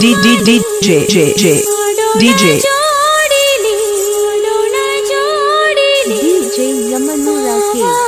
D D D J J J DJ DJ Yamanu Rakesh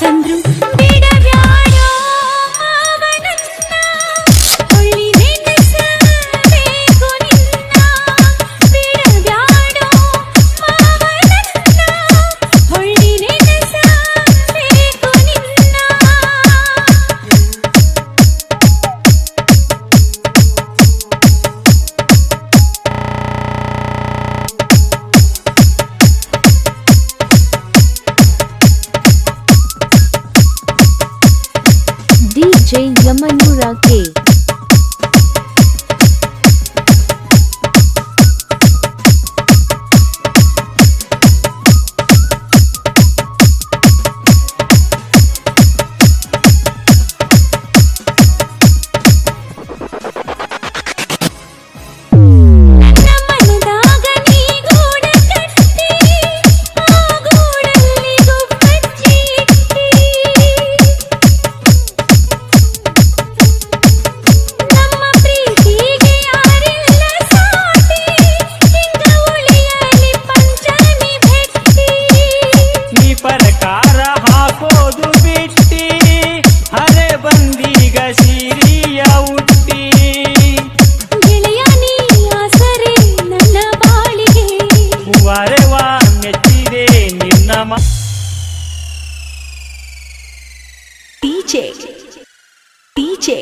Chandru DJ Yamanura K. ವಾರೆವಾ ಮೆಚ್ಚಿದೆ ನಿನ್ನ ಟೀಚೆ ಟೀಚೆ